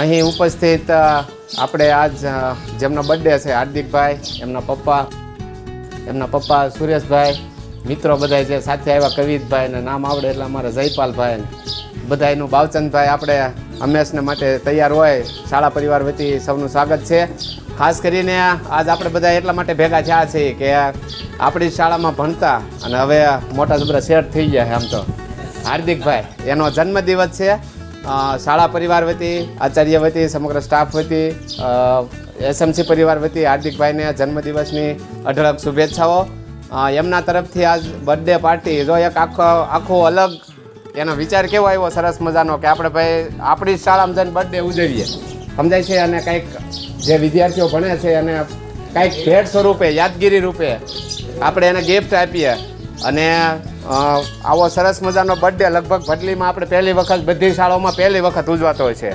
અહીં ઉપસ્થિત આપણે આજ જેમનો બર્થડે છે, હાર્દિકભાઈ, એમના પપ્પા એમના પપ્પા સુરેશભાઈ, મિત્રો બધા જે સાથે આવ્યા કવિતભાઈ ને નામ આવડે એટલે અમારા જયપાલભાઈ ને. બધા એનું બાવચંદભાઈ આપણે હંમેશને માટે તૈયાર હોય, શાળા પરિવાર વતી સૌનું સ્વાગત છે. ખાસ કરીને આજ આપણે બધા એટલા માટે ભેગા થયા છે કે આપણી શાળામાં ભણતા અને હવે મોટા જબરા શેઠ થઈ ગયા છે આમ તો. હાર્દિકભાઈ, એનો જન્મદિવસ છે. શાળા પરિવાર વતી, આચાર્ય વતી, સમગ્ર સ્ટાફ વતી એસએમસી પરિવાર વતી, હાર્દિકભાઈને જન્મદિવસની અઢળક શુભેચ્છાઓ. એમના તરફથી આજ બર્થડે પાર્ટી જો એક આખો આખો અલગ એનો વિચાર કેવો આવ્યો? સરસ મજાનો કે આપણે ભાઈ, આપણી શાળામાં જઈને બર્થડે ઉજવીએ. સમજાય છે? અને કંઈક જે વિદ્યાર્થીઓ ભણે છે અને કંઈક ભેટ સ્વરૂપે, યાદગીરી રૂપે આપણે એને ગિફ્ટ આપીએ. અને આવો સરસ મજાનો બર્થડે લગભગ ભટલીમાં આપણે પહેલી વખત બધી શાળાઓમાં પહેલી વખત ઉજવાતો હોય છે.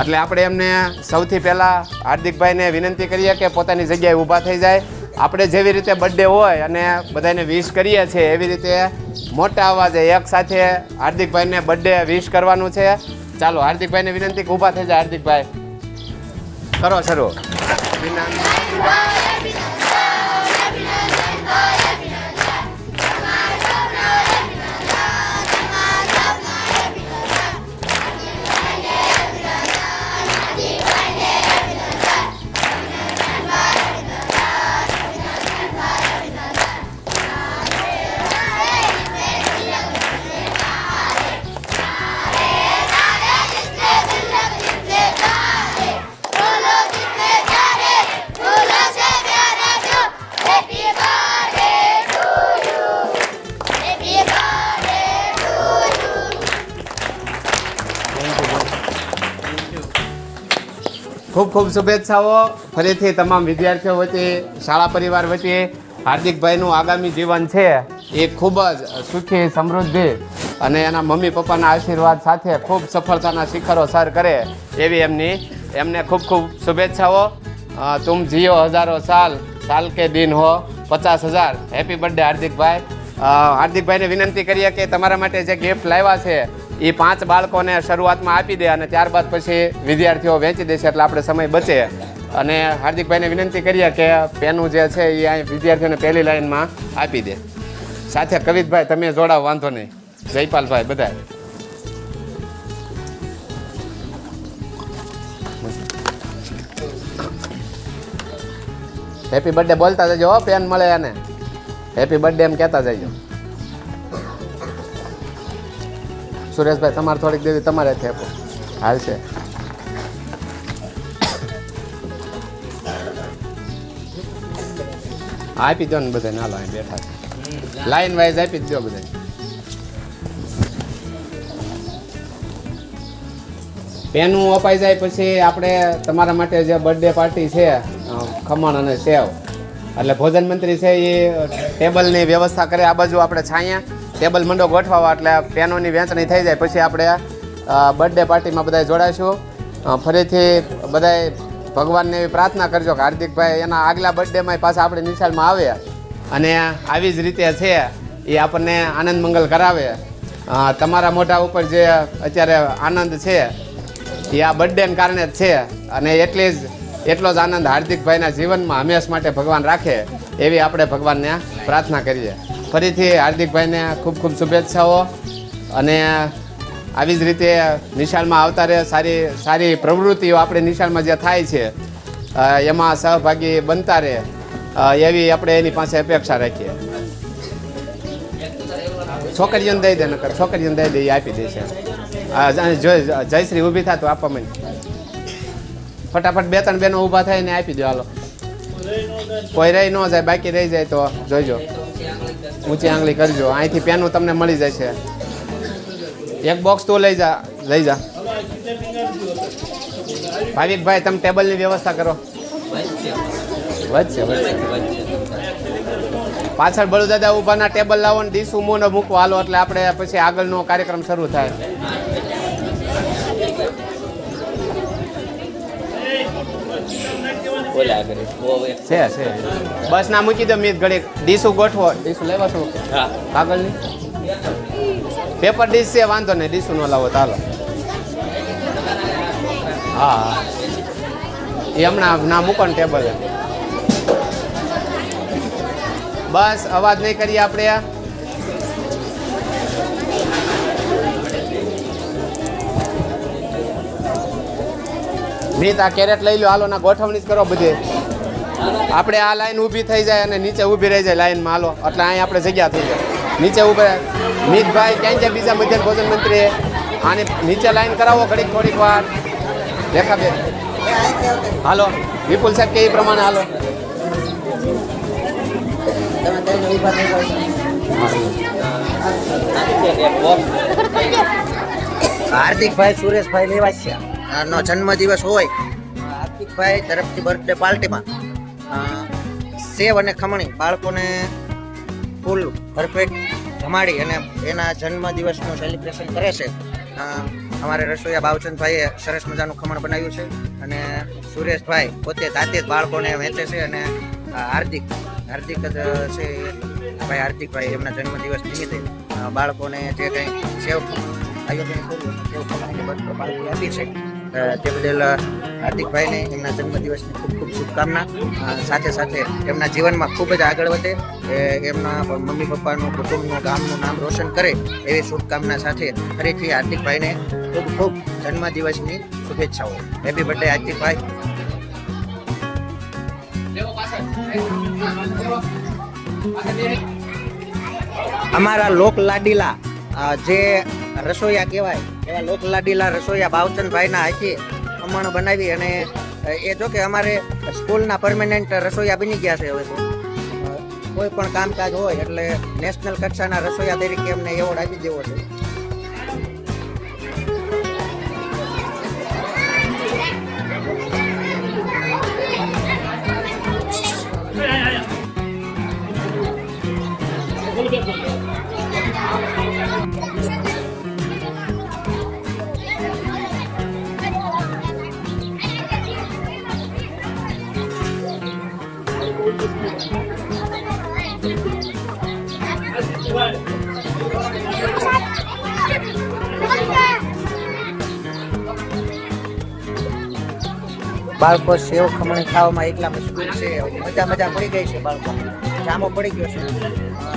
એટલે આપણે એમને સૌથી પહેલાં હાર્દિકભાઈને વિનંતી કરીએ કે પોતાની જગ્યાએ ઊભા થઈ જાય. આપણે જેવી રીતે બર્થડે હોય અને બધાને વિશ કરીએ છીએ, એવી રીતે મોટા અવાજે એક સાથે હાર્દિકભાઈને બર્થડે વિશ કરવાનું છે. ચાલો, હાર્દિકભાઈને વિનંતી ઊભા થઈ જાય હાર્દિકભાઈ. કરો શરૂ. ખૂબ ખૂબ શુભેચ્છાઓ. ફરીથી તમામ વિદ્યાર્થીઓ વચ્ચે, શાળા પરિવાર વચ્ચે હાર્દિકભાઈનું આગામી જીવન છે એ ખૂબ જ સુખી, સમૃદ્ધિ અને એના મમ્મી પપ્પાના આશીર્વાદ સાથે ખૂબ સફળતાના શિખરો સર કરે એવી એમની એમને ખૂબ ખૂબ શુભેચ્છાઓ. તુમ જીઓ હજારો સાલ સાલ કે દિન હો, પચાસ હજાર. હેપી બર્થડે હાર્દિકભાઈ. હાર્દિકભાઈને વિનંતી કરીએ કે તમારા માટે જે ગિફ્ટ લાવ્યા છે એ પાંચ બાળકોને શરૂઆતમાં આપી દે અને ત્યારબાદ પછી વિદ્યાર્થીઓ વેચી દેશે એટલે આપણે સમય બચે. અને હાર્દિકભાઈને વિનંતી કરીએ કે પેનું જે છે એ અહીં વિદ્યાર્થીઓને પહેલી લાઈનમાં આપી દે. સાથે કવિતભાઈ, તમે જોડાવ, વાંધો નહીં. જયપાલભાઈ બધા હેપી બર્થડે બોલતા જજો પેન મળે એને. હેપી બર્થડે એમ કહેતા જજો. સુરેશભાઈ, તમારે થોડીક દેવી તમારે જ હાલ છે. આપી દો ને બધાને હાલો અહીં બેઠા છે. લાઈન વાઇઝ આપી દો બધાને પેનું અપાઈ જાય પછી આપણે તમારા માટે જે બર્થડે પાર્ટી છે ખમણ અને સેવ. એટલે ભોજન મંત્રી છે એ ટેબલની વ્યવસ્થા કરે, આ બાજુ આપણે છાંયા. ટેબલ મંડો ગોઠવાવા, એટલે પેનોની વેચણી થઈ જાય. પછી આપણે બર્થડે પાર્ટીમાં બધા જોડાઈશું. ફરીથી બધાય ભગવાનને એવી પ્રાર્થના કરજો કે હાર્દિકભાઈ એના આગલા બર્થડેમાં પાછા આપણે નિશાળમાં આવે. અને આવી જ રીતે છે, એ આપણને આનંદ મંગલ કરાવે. તમારા મોઢા ઉપર જે અત્યારે આનંદ છે, એ આ બર્થડેને કારણે જ છે. અને એટલી જ, એટલો જ આનંદ હાર્દિકભાઈના જીવનમાં હંમેશ માટે ભગવાન રાખે, એવી આપણે ભગવાનને પ્રાર્થના કરીએ. ફરીથી હાર્દિકભાઈને ખૂબ ખૂબ શુભેચ્છાઓ. અને આવી જ રીતે નિશાળમાં આવતા રહે સારી સારી પ્રવૃત્તિઓ આપણે નિશાળમાં જે થાય છે એમાં સહભાગી બનતા રહે એવી આપણે એની પાસે અપેક્ષા રાખીએ. છોકરીઓને દઈ દે નકર, છોકરીઓને દઈ દે એ આપી દે છે. આ જ- જો જયશ્રી ઊભી થાય તો આપવા મને. ફટાફટ બે ત્રણ બેનો ઊભા થાય ને આપી દો, હાલો. કોઈ રહી ન જાય, બાકી રહી જાય તો જોઈજો. ઊંચી આંગળી કરજો. અહીંથી પેનું તમને મળી જાય છે એક બોક્સ તો લઈ જા લઈ જા. ભાવિકભાઈ તમે ટેબલની વ્યવસ્થા કરો. વચ્ચે પાછળ બળુદાદા ઊભાના ટેબલ લાવો ને ડીશ ઉમોનો મૂકવા હાલો. એટલે આપણે પછી આગળનો કાર્યક્રમ શરૂ થાય. ઓલા કરે. છે છે. બસ ના મૂકી દો મીત ઘડી ડીશું ગોઠવો ડીશું લેવા છો? હા. કાગળની? પેપર ડીશ છે વાંધો નહીં ડીશું ન લાવો ચાલો. હા. હા એ હમણાં ના મૂકો ને ટેબલ. બસ અવાજ નહીં કરીએ આપણે મીત આ કેરેટ લઈ લો હાલો ના ગોઠવણી કરો બધે આપણે આ લાઈન ઊભી થઈ જાય અને નીચે ઊભી રહી જાય લાઈનમાં હાલો એટલે અહીં આપણે જગ્યા થઈ જાય નીચે ઊભા નીતભાઈ ક્યાં છે બીજા મધ્યાહન ભોજન મંત્રી આને નીચે લાઈન કરાવો ઘડીક થોડીક વાર રેખાબેન હાલો વિપુલ સાહેબ કે એ પ્રમાણે હાલો હાર્દિકભાઈ સુરેશભાઈ લેવાસિયા નો જન્મદિવસ હોય, હાર્દિકભાઈ તરફથી બર્થડે પાર્ટીમાં સેવ અને ખમણી બાળકોને ફૂલ પરફેક્ટ જમાડી અને એના જન્મદિવસનું સેલિબ્રેશન કરે છે. અમારે રસોઈયા બાવચંદભાઈએ સરસ મજાનું ખમણ બનાવ્યું છે અને સુરેશભાઈ પોતે જાતે જ બાળકોને વહેંચે છે અને હાર્દિક હાર્દિક જ છે ભાઈ હાર્દિકભાઈ એમના જન્મદિવસ નિમિત્તે બાળકોને જે કંઈ સેવ આયોજન કર્યું, સેવ ખમણીની બર્થડે પાર્ટી આપી છે. તે બદલ હાર્દિકભાઈને એમના જન્મદિવસની ખૂબ ખૂબ શુભકામના. સાથે સાથે એમના જીવનમાં ખૂબ જ આગળ વધે એમના મમ્મી પપ્પાનું કુટુંબનું ગામનું નામ રોશન કરે, એવી શુભકામના સાથે ફરીથી હાર્દિકભાઈને ખૂબ ખૂબ જન્મદિવસની શુભેચ્છાઓ. હેપી બર્થડે હાર્દિકભાઈ. અમારા લોક લાડીલા જે રસોઈયા કહેવાય. એવા લોકલાડીલા રસોઈયા ભાવચંદભાઈના હાથી ખમણ બનાવી અને એ જો કે અમારે સ્કૂલના પરમેનન્ટ રસોઈયા બની ગયા છે હવે તો. કોઈ પણ કામકાજ હોય એટલે નેશનલ કક્ષાના રસોઈયા તરીકે અમને એવોર્ડ આપી દેવો છે. બાળકો સેવ ખમણી ખાવામાં એટલા મશગુલ છે. મજા મજા પડી ગઈ છે બાળકો. જામો પડી ગયો છે.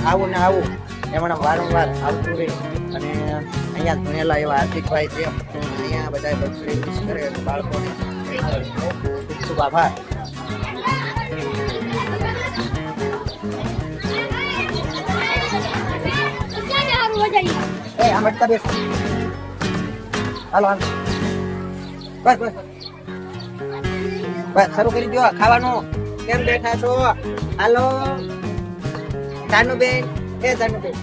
આવું ને આવું. એમણે વારંવાર આવતું રહે અને અહીંયા ભણેલા એવા હાર્દિકભાઈ છે. અહીંયા બધા બધું વિશ કરે બાળકોને. ખૂબ ખૂબ આભાર હાલો. બસ બસ. શરૂ કરી દો ખાવાનું. કેમ બેઠા છો? હાલો. જાનુબેન. એ જાનુબેન.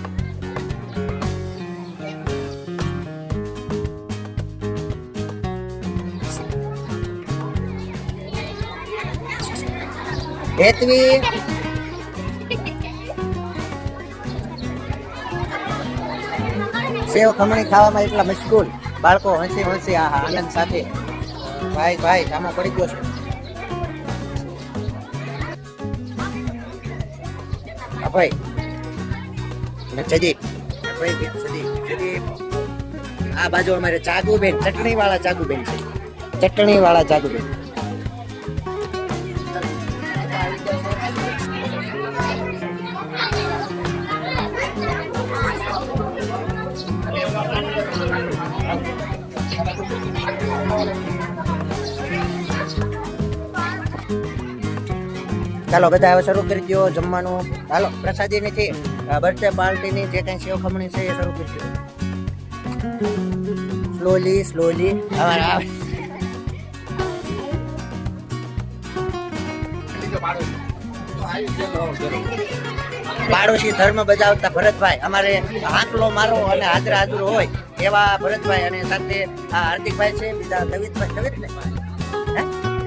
હેતવી. સેવ ખમણી ખાવામાં એટલા મશગુલ બાળકો હસી હસી આ આનંદ સાથે. ભાઈ ભાઈ જામો પડી ગયો છે. કે સદીપ સદીપ આ બાજુ અમારે ચાગુબેન ચટણી વાળા ચાગુબેન છે ચટણી વાળા ચાગુબેન ચાલો, બધા હવે શરૂ કરી દો જમવાનું. ચાલો પ્રસાદી નથી. બર્થડે પાર્ટીની જે કઈ સેવ ખમણી છે એ શરૂ કરી દો સ્લોલી સ્લોલી હવે આવે. પાડોશી ધર્મ બજાવતા ભરતભાઈ, અમારે હાકલો મારો અને હાજર હાજર હોય એવા ભરતભાઈ અને સાથે આ હાર્દિકભાઈ છે, બીજા કવિતભાઈ કવિત ને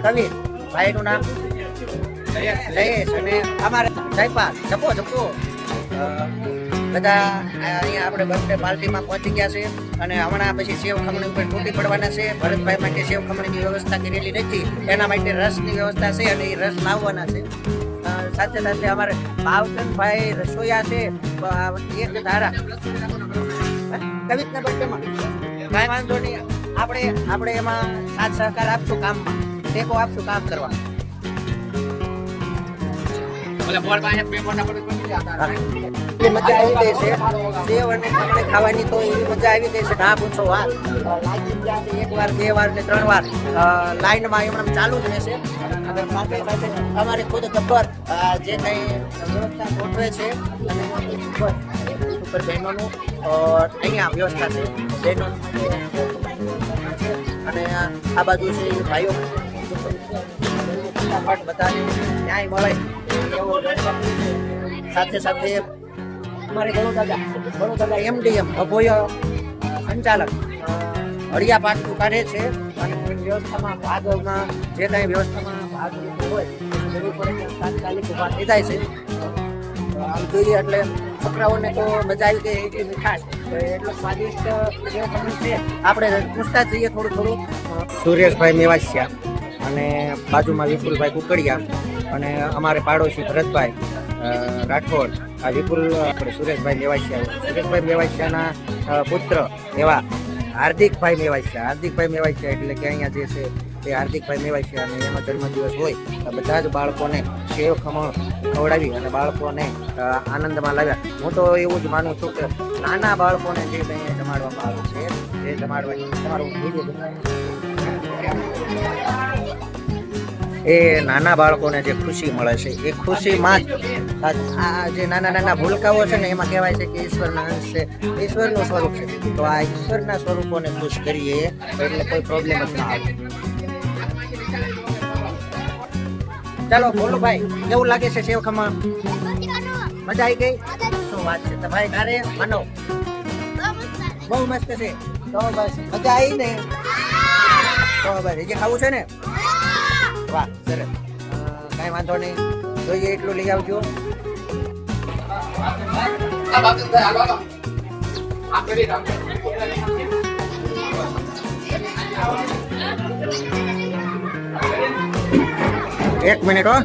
કવિ ભાઈનું નામ? બધા અહીંયા આપણે બર્થડે પાર્ટીમાં પહોંચી ગયા છે અને હમણાં પછી સેવ ખમણી ઉપર તૂટી પડવાના છે ભરતભાઈ માટે સેવ ખમણીની વ્યવસ્થા કરેલી નથી એના માટે રસની વ્યવસ્થા છે અને એ રસ લાવવાના છે સાથે સાથે અમારે ભાવચંદભાઈ રસોઈયા છે એક ધારા? કવિતના બર્થડેમાં કાંઈ વાંધો નહીં આપણે આપણે એમાં સાથ સહકાર આપશું કામમાં ટેકો આપશું કામ કરવા એટલી મજા આવી ગઈ છે. સેવ અને ખાવાની તો એવી મજા આવી ગઈ છે. ના પૂછો વાત. લાગી ગયા છે એક વાર બે વાર ને ત્રણ વાર. લાઈનમાં એમણે ચાલુ જ રહેશે. સાથે સાથે અમારે ખુદ ગબ્બર જે કંઈ વ્યવસ્થા ગોઠવે છે અને ઉપર બહેનોનું અહીંયા વ્યવસ્થા છે. બહેનોનું અને આ બાજુ છે ભાઈઓ. ફટાફટ બધાને ન્યાય મળે. સાથે સાથે અમારે ઘણું દાદા ઘણું દાદા એમડીએમ અભોય સંચાલક હળિયા પાટું કાઢે છે. અને વ્યવસ્થામાં ભાગમાં, જે કાંઈ વ્યવસ્થામાં ભાગ હોય તાત્કાલિક ઊભા થઈ જાય છે આમ જોઈએ એટલે છોકરાઓને તો મજા આવી ગઈ એટલી મીઠાશ. એટલો સ્વાદિષ્ટ જે આપણે પૂછતા જઈએ થોડું થોડું. સુરેશભાઈ મેવાસિયા. અને બાજુમાં વિપુલભાઈ કુકડિયા અને અમારે પાડોશી ભરતભાઈ રાઠોડ, આ વિપુલ, આપણે સુરેશભાઈ મેવાસિયા, સુરેશભાઈ મેવાસિયાના પુત્ર એવા હાર્દિકભાઈ મેવાસિયા હાર્દિકભાઈ મેવાસિયા એટલે કે અહીંયા જે છે તે હાર્દિકભાઈ મેવાસિયા અને એનો જન્મદિવસ હોય, તો બધા જ બાળકોને સેવ ખમણ ખવડાવી અને બાળકોને આનંદમાં લાવ્યા. હું તો એવું જ માનું છું કે નાના બાળકોને જે કંઈ જમાડવામાં આવે છે જે જમાડવા, તમારું વીડિયો એ નાના બાળકોને જે ખુશી મળે છે, એ ખુશીમાં જ આ જે નાના નાના ભૂલકાઓ છે ને, એમાં કહેવાય છે કે ઈશ્વરના અંશ છે. ઈશ્વરનું સ્વરૂપ છે. તો આ ઈશ્વરના સ્વરૂપોને ખુશ કરીએ એટલે કોઈ પ્રોબ્લેમ જ ના આવે. ચાલો, બોલો ભાઈ, કેવું લાગે છે સેવ ખમણ મજા આવી ગઈ? શું વાત છે? તો ભાઈ તારે માનો. બહુ મસ્ત છે. તો બસ, મજા આવી ને. તો બસ જે ખાવું છે ને? વાહ સરસ કાંઈ વાંધો નહીં. જોઈએ એટલું લઈ આવજો. એક મિનિટ હો.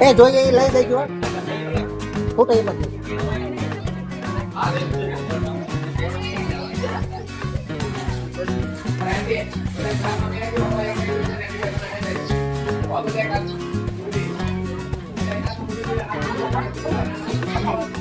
એ જોઈએ એ લઈ દેજો ફોટો એ બધું Thank you.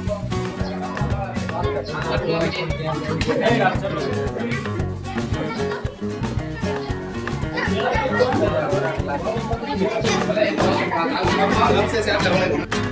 લક્ષ